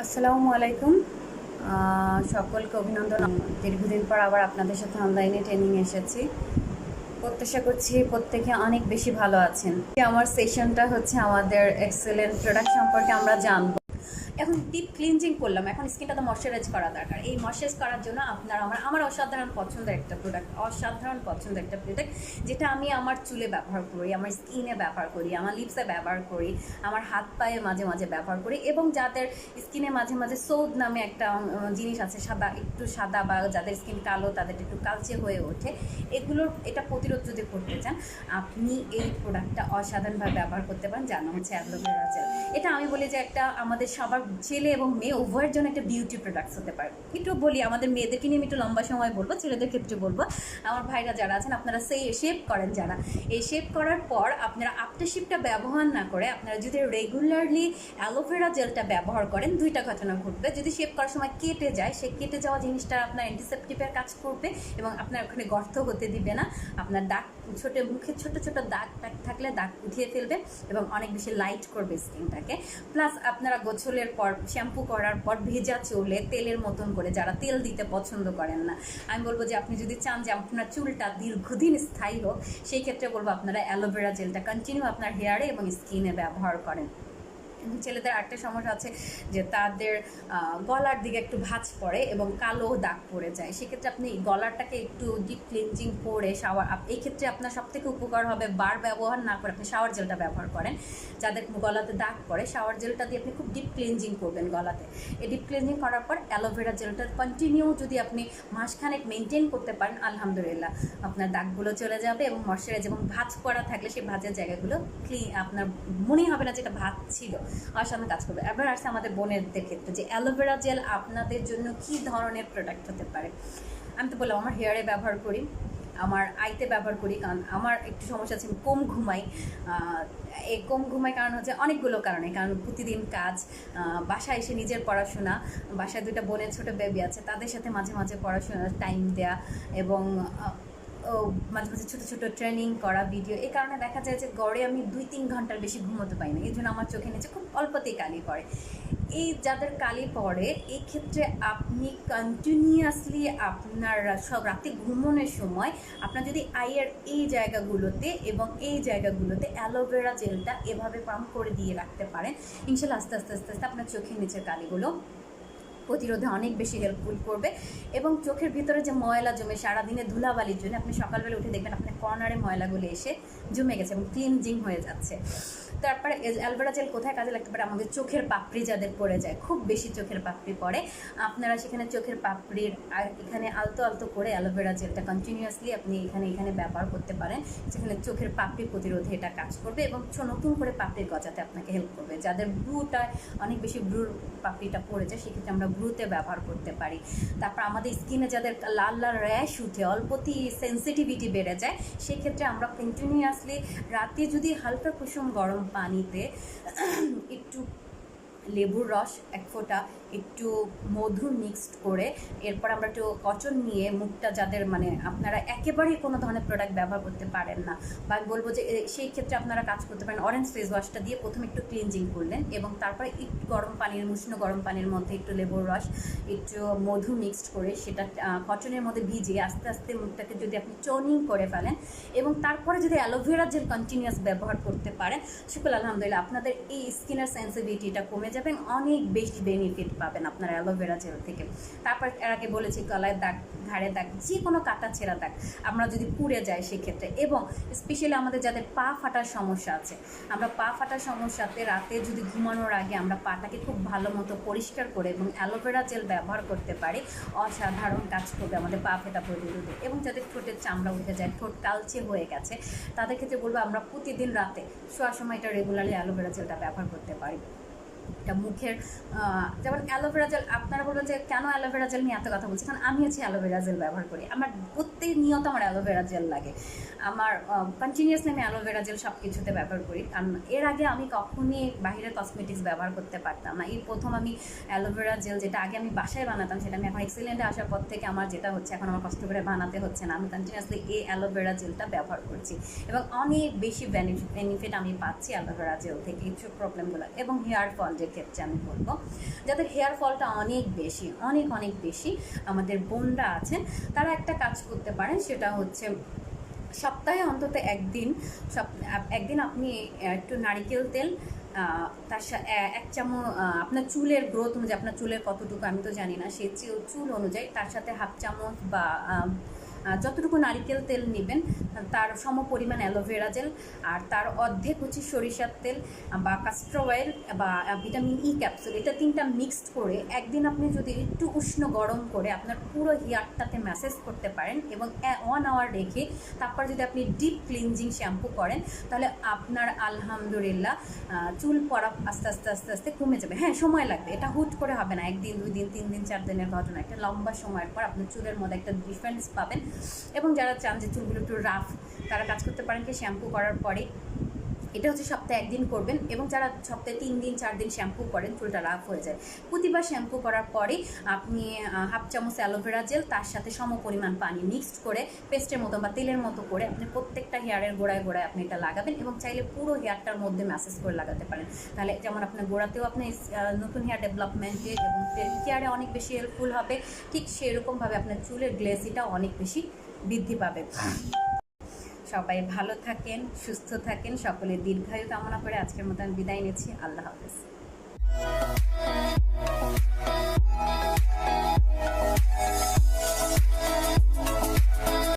আসসালামু আলাইকুম। সকলকে অভিনন্দন। দীর্ঘদিন পর আবার আপনাদের সাথে অনলাইনে ট্রেনিং এসেছি। প্রত্যাশা করছি প্রত্যেকে অনেক বেশি ভালো আছেন। আমার সেশনটা হচ্ছে আমাদের এক্সেলেন্ট প্রোডাক্ট সম্পর্কে আমরা জানব। এখন ডিপ ক্লিনজিং করলাম, এখন স্কিনটা তো ময়শ্চারাইজ করা দরকার। এই ময়শ্চারাইজ করার জন্য আপনার, আমার আমার অসাধারণ পছন্দের একটা প্রোডাক্ট অসাধারণ পছন্দের একটা প্রোডাক্ট যেটা আমি আমার চুলে ব্যবহার করি, আমার স্কিনে ব্যবহার করি, আমার লিপসে ব্যবহার করি, আমার হাত পায়ে মাঝে মাঝে ব্যবহার করি এবং যাদের স্কিনে মাঝে মাঝে সৌদ নামে একটা জিনিস আছে, সাদা, একটু সাদা বা যাদের স্কিন কালো, তাদের একটু কালচে হয়ে ওঠে, এগুলোর, এটা প্রতিরোধ যদি করতে চান, আপনি এই প্রোডাক্টটা অসাধারণভাবে ব্যবহার করতে পারেন, জানা হচ্ছে অ্যালোভেরা জেল এটা আমি বলি যে একটা আমাদের সবার ছেলে এবং মেয়ে, উভয়ের জন্য একটা বিউটি প্রোডাক্টস হতে পারে। একটু বলি, আমাদের মেয়েদেরকে নিয়ে আমি একটু লম্বা সময় বলব ছেলেদের ক্ষেত্রে বলব। আমার ভাইরা যারা আছেন, আপনারা সেই শেপ করেন যারা। এই শেপ করার পর আপনারা আফটার শেপটা ব্যবহার না করে, আপনারা যদি রেগুলারলি অ্যালোভেরা জেলটা ব্যবহার করেন, দুইটা ঘটনা ঘটবে। যদি শেপ করার সময় কেটে যায় সে কেটে যাওয়া জিনিসটা আপনার অ্যান্টিসেপটিভের কাজ করবে এবং আপনার ওখানে গর্ত হতে দিবে না। আপনার দাগ, ছোট মুখে ছোট ছোট দাগ টাগ থাকলে দাগ উঠিয়ে ফেলবে এবং অনেক বেশি লাইট করবে স্কিনটাকে প্লাস আপনারা গোছলের পর শ্যাম্পু করার পর ভেজা চুলে তেলের মতন করে, যারা তেল দিতে পছন্দ করেন না। আমি বলব যে আপনি যদি চান যে আপনার চুলটা দীর্ঘদিন স্থায়ী হোক, সেই ক্ষেত্রে বলব আপনারা অ্যালোভেরা জেলটা কন্টিনিউ আপনার হেয়ারে এবং স্কিনে ব্যবহার করেন। ছেলেদের আরেকটা সমস্যা আছে যে তাদের গলার দিকে একটু ভাঁজ পড়ে এবং কালো দাগ পড়ে যায়। সেক্ষেত্রে আপনি গলাটাকে একটু ডিপ ক্লিনজিং করে শাওয়ার এই ক্ষেত্রে আপনার সব থেকে উপকার হবে বার ব্যবহার না করে আপনি শাওয়ার জেলটা ব্যবহার করেন। যাদের গলাতে দাগ পড়ে শাওয়ার জেলটা দিয়ে আপনি খুব ডিপ ক্লিনজিং করবেন গলাতে। এই ডিপ ক্লিনজিং করার পর অ্যালোভেরা জেলটা কন্টিনিউ যদি আপনি মাসখানেক মেনটেন করতে পারেন, আলহামদুলিল্লাহ আপনার দাগগুলো চলে যাবে এবং ময়শ্চারাইজ এবং ভাঁজ পড়া থাকলে সেই ভাঁজের জায়গাগুলো ক্লিন আপনার মনেই হবে না যেটা ভাঁজ ছিল। অসাধারণ কাজ করবে। এবার আসছে আমাদের বোনেরদের ক্ষেত্রে যে অ্যালোভেরা জেল আপনাদের জন্য কি ধরনের প্রোডাক্ট হতে পারে? আমি তো বললাম, আমার হেয়ারে ব্যবহার করি, আমার আইতে ব্যবহার করি, কারণ আমার একটু সমস্যা আছে, আমি কম ঘুমাই। এই কম ঘুমাই কারণ হচ্ছে অনেকগুলো কারণে, কারণ প্রতিদিন কাজ বাসায় এসে নিজের পড়াশোনা, বাসায় দুইটা বোনের ছোট বেবি আছে, তাদের সাথে মাঝে মাঝে পড়াশোনার টাইম দেয়া এবং মাঝে মাঝে ছোটো ছোটো ট্রেনিং করা ভিডিও এই কারণে দেখা যায় যে গড়ে আমি দুই তিন ঘণ্টার বেশি ঘুমোতে পারি না। এই জন্য আমার চোখে নিচে খুব অল্পতেই কালি পড়ে। এই যাদের কালি পড়ে, এই ক্ষেত্রে আপনি কন্টিনিউয়াসলি আপনার সব রাতে ঘুমানোর সময় আপনার যদি আইয়ের এই জায়গাগুলোতে এবং এই জায়গাগুলোতে অ্যালোভেরা জেলটা এভাবে পাম্প করে দিয়ে রাখতে পারেন, ইনশাল্লাহ আস্তে আস্তে আস্তে আস্তে আপনার চোখের নিচের কালিগুলো প্রতিরোধে অনেক বেশি হেল্পফুল করবে। এবং চোখের ভিতরে যে ময়লা জমে, সারাদিনে ধুলাবালির জন্য আপনি সকালবেলা উঠে দেখবেন আপনার কর্নারে ময়লাগুলো এসে জমে গেছে এবং ক্লিনজিং হয়ে যাচ্ছে। তারপরে অ্যালভেরা জেল কোথায়? কাজে লাগতে পারে আমাদের চোখের পাপড়ি যাদের পড়ে যায়। খুব বেশি চোখের পাপড়ি পড়ে। আপনারা সেখানে চোখের পাপড়ির, আর এখানে আলতো আলতো করে অ্যালোভেরা জেলটা কন্টিনিউয়াসলি আপনি এখানে এখানে ব্যবহার করতে পারেন। সেখানে চোখের পাপড়ি প্রতিরোধে এটা কাজ করবে এবং নতুন করে পাপড়ি গজাতে আপনাকে হেল্প করবে। যাদের ব্রুটা, অনেক বেশি ব্রুর পাপড়িটা পড়ে যায়, সেক্ষেত্রে আমরা ব্রুতে ব্যবহার করতে পারি। তারপর আমাদের স্কিনে যাদের লাল লাল র্যাশ উঠে, অল্পতেই সেন্সিটিভিটি বেড়ে যায়, সেক্ষেত্রে আমরা কন্টিনিউয়াসলি রাতে যদি হালকা কুসুম গরম পানিতে একটু লেবুর রস এক ফোঁটা, একটু মধু মিক্সড করে, এরপর আমরা একটু কচন নিয়ে মুখটা যাদের মানে আপনারা একেবারেই কোনো ধরনের প্রোডাক্ট ব্যবহার করতে পারেন না বা বলব যে সেই ক্ষেত্রে আপনারা কাজ করতে পারেন অরেঞ্জ ফেস ওয়াশটা দিয়ে প্রথমে একটু ক্লিনজিং করলেন এবং তারপরে একটু গরম পানির, উষ্ণ গরম পানির মধ্যে একটু লেবুর রস, একটু মধু মিক্সড করে সেটা কটনের মধ্যে ভিজিয়ে আস্তে আস্তে মুখটাকে যদি আপনি টোনিং করে ফেলেন এবং তারপরে যদি অ্যালোভেরা জেল কন্টিনিউয়াস ব্যবহার করতে পারেন শুকুল আলহামদুলিল্লাহ আপনাদের এই স্কিনের সেন্সিটিভিটিটা কমে যাবে। এবং অনেক বেশি বেনিফিট পাবেন আপনার অ্যালোভেরা জেল থেকে। তারপর এর আগে বলেছি, গলায় দাগ, ঘাড়ে দাগ, যে কোনো কাটা ছেঁড়া দাগ, আমরা যদি পুড়ে যাই সেক্ষেত্রে। এবং স্পেশালি আমাদের যাদের পা ফাটার সমস্যা আছে, আমরা পা ফাটার সমস্যাতে রাতে যদি ঘুমানোর আগে আমরা পাটাকে খুব ভালো মতো পরিষ্কার করে এবং অ্যালোভেরা জেল ব্যবহার করতে পারি, অসাধারণ কাজ করবে আমাদের পা ফেটা প্রতিরোধে। এবং যাদের ঠোঁটের চামড়া উঠে যায়, ঠোঁট কালচে হয়ে গেছে, তাদের ক্ষেত্রে বলব আমরা প্রতিদিন রাতে শোয়ার সময় এটা রেগুলারলি অ্যালোভেরা জেলটা ব্যবহার করতে পারি। এটা মুখের যেমন অ্যালোভেরা জেল আপনারা বলবেন যে কেন অ্যালোভেরা জেল নিয়ে এত কথা বলছি? কারণ আমি হচ্ছে অ্যালোভেরা জেল ব্যবহার করি। আমার প্রত্যেক নিয়ত আমার অ্যালোভেরা জেল লাগে। আমার কন্টিনিউয়াসলি আমি অ্যালোভেরা জেল সব কিছুতে ব্যবহার করি। কারণ এর আগে আমি কখনই বাইরের কসমেটিক্স ব্যবহার করতে পারতাম না। এই প্রথম আমি অ্যালোভেরা জেল যেটা আগে আমি বাসায় বানাতাম, সেটা আমি এখন এক্সিলেন্টে আসার পর থেকে আমার যেটা হচ্ছে, এখন আমার কষ্ট করে বানাতে হচ্ছে না। আমি কন্টিনিউয়াসলি এই অ্যালোভেরা জেলটা ব্যবহার করছি। এবং অনেক বেশি বেনিফিট বেনিফিট আমি পাচ্ছি অ্যালোভেরা জেল থেকে। কিছু প্রবলেমগুলো এবং হেয়ার ফল যে ক্ষেত্রে আমি বলব। যাদের হেয়ার ফলটা অনেক বেশি, অনেক অনেক বেশি আমাদের বোনরা আছেন, তারা একটা কাজ করতে পারেন, সেটা হচ্ছে সপ্তাহে অন্তত একদিন একদিন আপনি একটু নারিকেল তেল তার সা- এক চামচ আপনার চুলের গ্রোথ অনুযায়ী, আপনার চুলের কতটুকু আমি তো জানি না চু- চুল অনুযায়ী তার সাথে হাফ চামচ বা যতটুকু নারিকেল তেল নেবেন, তার সম পরিমাণ অ্যালোভেরা জেল আর তার অর্ধেক হচ্ছে সরিষার তেল বা কাস্টর অয়েল বা ভিটামিন ই ক্যাপসুল এটা তিনটা মিক্সড করে একদিন আপনি যদি একটু উষ্ণ গরম করে আপনার পুরো হেয়ারটাতে ম্যাসেজ করতে পারেন এবং ওয়ান আওয়ার রেখে তারপর যদি আপনি ডিপ ক্লিনজিং শ্যাম্পু করেন, তাহলে আপনার আলহামদুলিল্লাহ চুল পড়া আস্তে আস্তে আস্তে আস্তে কমে যাবে। হ্যাঁ সময় লাগবে। এটা হুট করে হবে না। একদিন, দুই দিন, তিন দিন, চার দিনের ঘটনা। একটা লম্বা সময়ের পর আপনার চুলের মধ্যে একটা ডিফারেন্স পাবেন। এবং যারা চান যে চুলগুলো একটু রাফ তারা কাজ করতে পারেন কি শ্যাম্পু করার পরে। এটা হচ্ছে সপ্তাহে একদিন করবেন এবং যারা সপ্তাহে তিন দিন, চার দিন শ্যাম্পু করেন চুলটা রাফ হয়ে যায়। প্রতিবার শ্যাম্পু করার পরে আপনি হাফ চামচ অ্যালোভেরা জেল তার সাথে সম পরিমাণ পানি মিক্সড করে পেস্টের মতো বা তেলের মতো করে আপনি প্রত্যেকটা হেয়ারের গোড়ায় গোড়ায় আপনি এটা লাগাবেন এবং চাইলে পুরো হেয়ারটার মধ্যে ম্যাসেজ করে লাগাতে পারেন। তাহলে যেমন আপনার গোড়াতেও আপনি নতুন হেয়ার ডেভেলপমেন্টে এবং কেয়ারে অনেক বেশি হেল্পফুল হবে। ঠিক সেরকমভাবে আপনার চুলের গ্লেসিটাও অনেক বেশি বৃদ্ধি পাবে। সবাই ভালো থাকেন, সুস্থ থাকেন সকলে দীর্ঘায়ু কামনা করে আজকের মতন বিদায় নিচ্ছি। আল্লাহ হাফেজ।